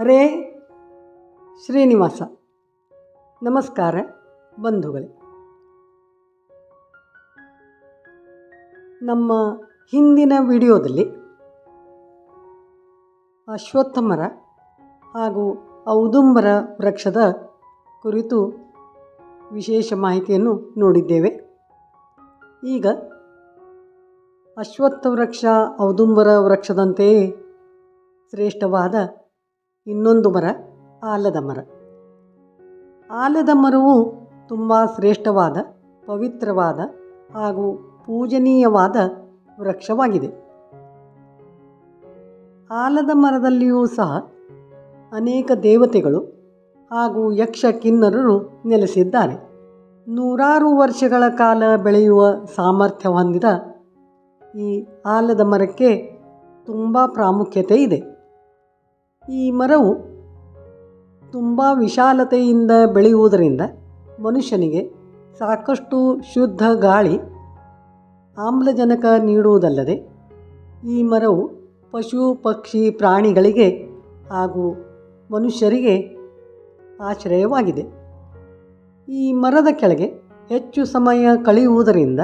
ಹರೇ ಶ್ರೀನಿವಾಸ. ನಮಸ್ಕಾರ ಬಂಧುಗಳೇ. ನಮ್ಮ ಹಿಂದಿನ ವಿಡಿಯೋದಲ್ಲಿ ಅಶ್ವತ್ಥಮರ ಹಾಗೂ ಔದುಂಬರ ವೃಕ್ಷದ ಕುರಿತು ವಿಶೇಷ ಮಾಹಿತಿಯನ್ನು ನೋಡಿದ್ದೇವೆ. ಈಗ ಅಶ್ವತ್ಥ ವೃಕ್ಷ, ಔದುಂಬರ ವೃಕ್ಷದಂತೆಯೇ ಶ್ರೇಷ್ಠವಾದ ಇನ್ನೊಂದು ಮರ, ಆಲದ ಮರ. ಆಲದ ಮರವು ತುಂಬ ಶ್ರೇಷ್ಠವಾದ, ಪವಿತ್ರವಾದ ಹಾಗೂ ಪೂಜನೀಯವಾದ ವೃಕ್ಷವಾಗಿದೆ. ಆಲದ ಮರದಲ್ಲಿಯೂ ಸಹ ಅನೇಕ ದೇವತೆಗಳು ಹಾಗೂ ಯಕ್ಷ ಕಿನ್ನರರು ನೆಲೆಸಿದ್ದಾರೆ. ನೂರಾರು ವರ್ಷಗಳ ಕಾಲ ಬೆಳೆಯುವ ಸಾಮರ್ಥ್ಯ ಹೊಂದಿದ ಈ ಆಲದ ಮರಕ್ಕೆ ತುಂಬ ಪ್ರಾಮುಖ್ಯತೆ ಇದೆ. ಈ ಮರವು ತುಂಬ ವಿಶಾಲತೆಯಿಂದ ಬೆಳೆಯುವುದರಿಂದ ಮನುಷ್ಯನಿಗೆ ಸಾಕಷ್ಟು ಶುದ್ಧ ಗಾಳಿ ಆಮ್ಲಜನಕ ನೀಡುವುದಲ್ಲದೆ ಈ ಮರವು ಪಶು, ಪಕ್ಷಿ, ಪ್ರಾಣಿಗಳಿಗೆ ಹಾಗೂ ಮನುಷ್ಯರಿಗೆ ಆಶ್ರಯವಾಗಿದೆ. ಈ ಮರದ ಕೆಳಗೆ ಹೆಚ್ಚು ಸಮಯ ಕಳೆಯುವುದರಿಂದ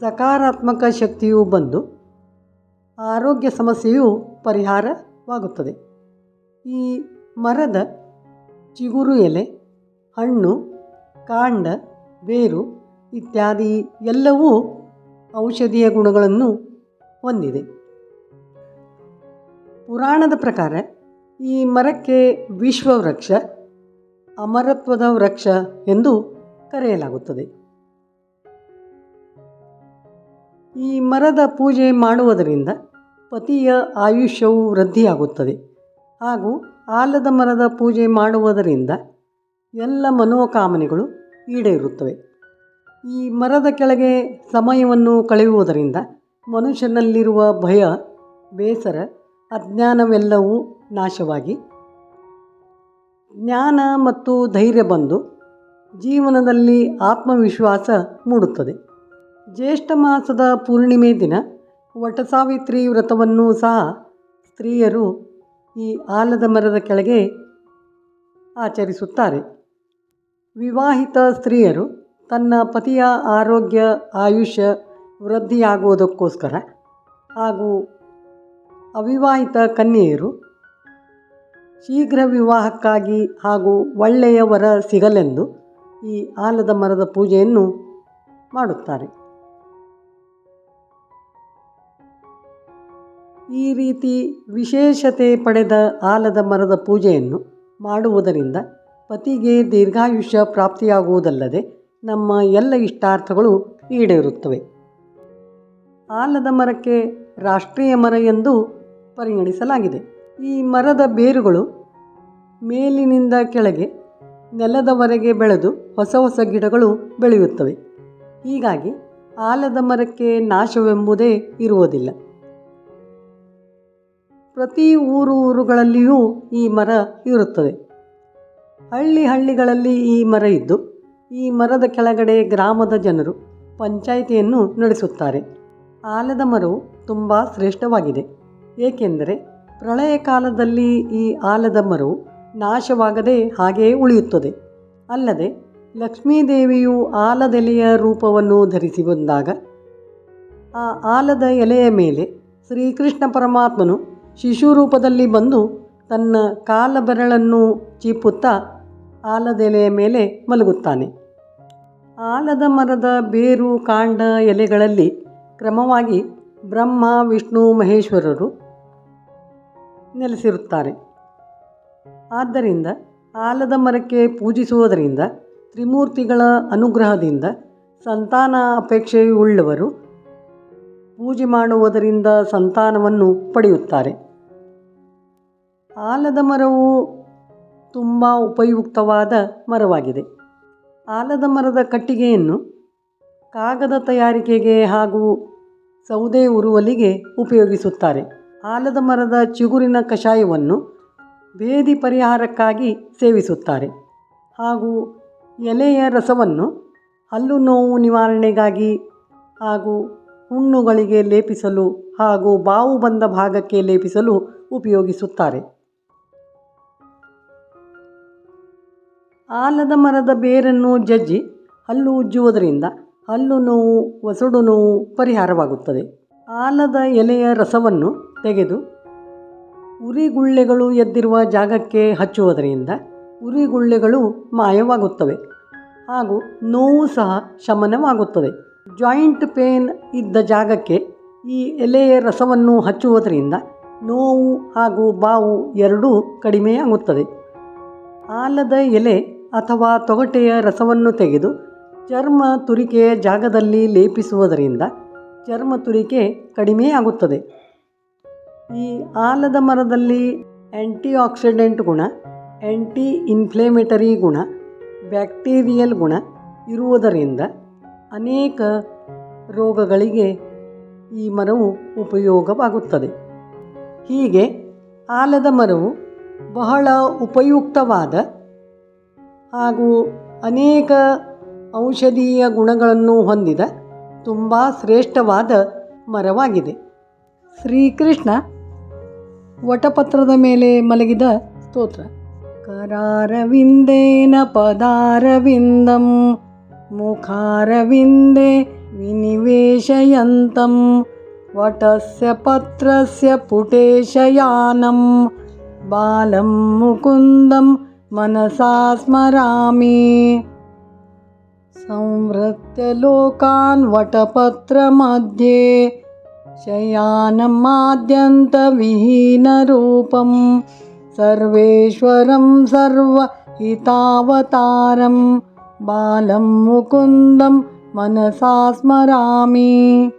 ಸಕಾರಾತ್ಮಕ ಶಕ್ತಿಯು ಬಂದು ಆರೋಗ್ಯ ಸಮಸ್ಯೆಯು ಪರಿಹಾರವಾಗುತ್ತದೆ ಈ ಮರದ ಚಿಗುರು ಎಲೆ, ಹಣ್ಣು, ಕಾಂಡ, ಬೇರು ಇತ್ಯಾದಿ ಎಲ್ಲವೂ ಔಷಧೀಯ ಗುಣಗಳನ್ನು ಹೊಂದಿದೆ. ಪುರಾಣದ ಪ್ರಕಾರ ಈ ಮರಕ್ಕೆ ವಿಶ್ವವೃಕ್ಷ, ಅಮರತ್ವದ ವೃಕ್ಷ ಎಂದು ಕರೆಯಲಾಗುತ್ತದೆ. ಈ ಮರದ ಪೂಜೆ ಮಾಡುವುದರಿಂದ ಪತಿಯ ಆಯುಷ್ಯವು ವೃದ್ಧಿಯಾಗುತ್ತದೆ. ಹಾಗೂ ಆಲದ ಮರದ ಪೂಜೆ ಮಾಡುವುದರಿಂದ ಎಲ್ಲ ಮನೋಕಾಮನೆಗಳು ಈಡೇರುತ್ತವೆ. ಈ ಮರದ ಕೆಳಗೆ ಸಮಯವನ್ನು ಕಳೆಯುವುದರಿಂದ ಮನುಷ್ಯನಲ್ಲಿರುವ ಭಯ, ಬೇಸರ, ಅಜ್ಞಾನವೆಲ್ಲವೂ ನಾಶವಾಗಿ ಜ್ಞಾನ ಮತ್ತು ಧೈರ್ಯ ಬಂದು ಜೀವನದಲ್ಲಿ ಆತ್ಮವಿಶ್ವಾಸ ಮೂಡುತ್ತದೆ. ಜ್ಯೇಷ್ಠ ಮಾಸದ ಪೂರ್ಣಿಮೆ ದಿನ ವಟಸಾವಿತ್ರಿ ವ್ರತವನ್ನು ಸಹ ಸ್ತ್ರೀಯರು ಈ ಆಲದ ಮರದ ಕೆಳಗೆ ಆಚರಿಸುತ್ತಾರೆ. ವಿವಾಹಿತ ಸ್ತ್ರೀಯರು ತನ್ನ ಪತಿಯ ಆರೋಗ್ಯ, ಆಯುಷ್ಯ ವೃದ್ಧಿಯಾಗುವುದಕ್ಕೋಸ್ಕರ ಹಾಗೂ ಅವಿವಾಹಿತ ಕನ್ಯೆಯರು ಶೀಘ್ರ ವಿವಾಹಕ್ಕಾಗಿ ಹಾಗೂ ಒಳ್ಳೆಯ ವರ ಸಿಗಲೆಂದು ಈ ಆಲದ ಮರದ ಪೂಜೆಯನ್ನು ಮಾಡುತ್ತಾರೆ. ಈ ರೀತಿ ವಿಶೇಷತೆ ಪಡೆದ ಆಲದ ಮರದ ಪೂಜೆಯನ್ನು ಮಾಡುವುದರಿಂದ ಪತಿಗೆ ದೀರ್ಘಾಯುಷ್ಯ ಪ್ರಾಪ್ತಿಯಾಗುವುದಲ್ಲದೆ ನಮ್ಮ ಎಲ್ಲ ಇಷ್ಟಾರ್ಥಗಳು ಈಡೇರುತ್ತವೆ. ಆಲದ ಮರಕ್ಕೆ ರಾಷ್ಟ್ರೀಯ ಮರ ಎಂದು ಪರಿಗಣಿಸಲಾಗಿದೆ. ಈ ಮರದ ಬೇರುಗಳು ಮೇಲಿನಿಂದ ಕೆಳಗೆ ನೆಲದವರೆಗೆ ಬೆಳೆದು ಹೊಸ ಹೊಸ ಗಿಡಗಳು ಬೆಳೆಯುತ್ತವೆ. ಹೀಗಾಗಿ ಆಲದ ಮರಕ್ಕೆ ನಾಶವೆಂಬುದೇ ಇರುವುದಿಲ್ಲ. ಪ್ರತಿ ಊರು ಊರುಗಳಲ್ಲಿಯೂ ಈ ಮರ ಇರುತ್ತದೆ ಹಳ್ಳಿ ಹಳ್ಳಿಗಳಲ್ಲಿ ಈ ಮರ ಇದ್ದು, ಈ ಮರದ ಕೆಳಗಡೆ ಗ್ರಾಮದ ಜನರು ಪಂಚಾಯಿತಿಯನ್ನು ನಡೆಸುತ್ತಾರೆ. ಆಲದ ಮರವು ತುಂಬ ಶ್ರೇಷ್ಠವಾಗಿದೆ. ಏಕೆಂದರೆ ಪ್ರಳಯ ಕಾಲದಲ್ಲಿ ಈ ಆಲದ ಮರವು ನಾಶವಾಗದೆ ಹಾಗೆಯೇ ಉಳಿಯುತ್ತದೆ. ಅಲ್ಲದೆ ಲಕ್ಷ್ಮೀದೇವಿಯು ಆಲದೆಲೆಯ ರೂಪವನ್ನು ಧರಿಸಿ ಬಂದಾಗ, ಆ ಆಲದ ಎಲೆಯ ಮೇಲೆ ಶ್ರೀಕೃಷ್ಣ ಪರಮಾತ್ಮನು ಶಿಶು ರೂಪದಲ್ಲಿ ಬಂದು ತನ್ನ ಕಾಲ ಬೆರಳನ್ನು ಚೀಪುತ್ತಾ ಆಲದೆಲೆಯ ಮೇಲೆ ಮಲಗುತ್ತಾನೆ. ಆಲದ ಮರದ ಬೇರು ಕಾಂಡ ಎಲೆಗಳಲ್ಲಿ ಕ್ರಮವಾಗಿ ಬ್ರಹ್ಮ, ವಿಷ್ಣು, ಮಹೇಶ್ವರರು ನೆಲೆಸಿರುತ್ತಾರೆ. ಆದ್ದರಿಂದ ಆಲದ ಮರಕ್ಕೆ ಪೂಜಿಸುವುದರಿಂದ, ತ್ರಿಮೂರ್ತಿಗಳ ಅನುಗ್ರಹದಿಂದ ಸಂತಾನ ಅಪೇಕ್ಷೆಯುಳ್ಳವರು ಪೂಜೆ ಮಾಡುವುದರಿಂದ ಸಂತಾನವನ್ನು ಪಡೆಯುತ್ತಾರೆ. ಆಲದ ಮರವು ತುಂಬ ಉಪಯುಕ್ತವಾದ ಮರವಾಗಿದೆ. ಆಲದ ಮರದ ಕಟ್ಟಿಗೆಯನ್ನು ಕಾಗದ ತಯಾರಿಕೆಗೆ ಹಾಗೂ ಸೌದೆ ಉರುವಲಿಗೆ ಉಪಯೋಗಿಸುತ್ತಾರೆ. ಆಲದ ಮರದ ಚಿಗುರಿನ ಕಷಾಯವನ್ನು ಭೇದಿ ಪರಿಹಾರಕ್ಕಾಗಿ ಸೇವಿಸುತ್ತಾರೆ ಹಾಗೂ ಎಲೆಯ ರಸವನ್ನು ಹಲ್ಲು ನೋವು ನಿವಾರಣೆಗಾಗಿ ಹಾಗೂ ಹುಣ್ಣುಗಳಿಗೆ ಲೇಪಿಸಲು ಹಾಗೂ ಬಾವು ಬಂದ ಭಾಗಕ್ಕೆ ಲೇಪಿಸಲು ಉಪಯೋಗಿಸುತ್ತಾರೆ. ಆಲದ ಮರದ ಬೇರನ್ನು ಜಜ್ಜಿ ಹಲ್ಲು ಉಜ್ಜುವುದರಿಂದ ಹಲ್ಲು ನೋವು, ಒಸಡು ನೋವು ಪರಿಹಾರವಾಗುತ್ತದೆ. ಆಲದ ಎಲೆಯ ರಸವನ್ನು ತೆಗೆದು ಉರಿಗುಳ್ಳೆಗಳು ಎದ್ದಿರುವ ಜಾಗಕ್ಕೆ ಹಚ್ಚುವುದರಿಂದ ಉರಿಗುಳ್ಳೆಗಳು ಮಾಯವಾಗುತ್ತವೆ ಹಾಗೂ ನೋವು ಸಹ ಶಮನವಾಗುತ್ತದೆ. ಜಾಯಿಂಟ್ ಪೇನ್ ಇದ್ದ ಜಾಗಕ್ಕೆ ಈ ಎಲೆಯ ರಸವನ್ನು ಹಚ್ಚುವುದರಿಂದ ನೋವು ಹಾಗೂ ಬಾವು ಎರಡೂ ಕಡಿಮೆಯಾಗುತ್ತದೆ. ಆಲದ ಎಲೆ ಅಥವಾ ತೊಗಟೆಯ ರಸವನ್ನು ತೆಗೆದು ಚರ್ಮ ತುರಿಕೆಯ ಜಾಗದಲ್ಲಿ ಲೇಪಿಸುವುದರಿಂದ ಚರ್ಮ ತುರಿಕೆ ಕಡಿಮೆಯಾಗುತ್ತದೆ ಈ ಆಲದ ಮರದಲ್ಲಿ ಆ್ಯಂಟಿ ಆಕ್ಸಿಡೆಂಟ್ ಗುಣ ಆ್ಯಂಟಿ ಇನ್ಫ್ಲೇಮೇಟರಿ ಗುಣ, ಬ್ಯಾಕ್ಟೀರಿಯಲ್ ಗುಣ ಇರುವುದರಿಂದ ಅನೇಕ ರೋಗಗಳಿಗೆ ಈ ಮರವು ಉಪಯೋಗವಾಗುತ್ತದೆ. ಹೀಗೆ ಆಲದ ಮರವು ಬಹಳ ಉಪಯುಕ್ತವಾದ ಹಾಗೂ ಅನೇಕ ಔಷಧೀಯ ಗುಣಗಳನ್ನು ಹೊಂದಿದ ತುಂಬ ಶ್ರೇಷ್ಠವಾದ ಮರವಾಗಿದೆ. ಶ್ರೀಕೃಷ್ಣ ವಟಪತ್ರದ ಮೇಲೆ ಮಲಗಿದ ಸ್ತೋತ್ರ. ಕರಾರವಿಂದೇನ ಪದಾರವಿಂದಂ, ಮುಖಾರವಿಂದೇ ವಿನಿವೇಶಯಂತಂ, ವಟಸ್ಯ ಪತ್ರಸ್ಯ ಪುಟೇಶಯಾನಂ, ಬಾಲಂ ಮುಕುಂದಂ मनसा स्मरामि। संहृत्यलोकान् वटपत्रमध्ये शयानमाद्यन्तविहीनरूपं सर्वेश्वरं सर्वहितावतारं बालं मुकुन्दं मनसा स्मरामि।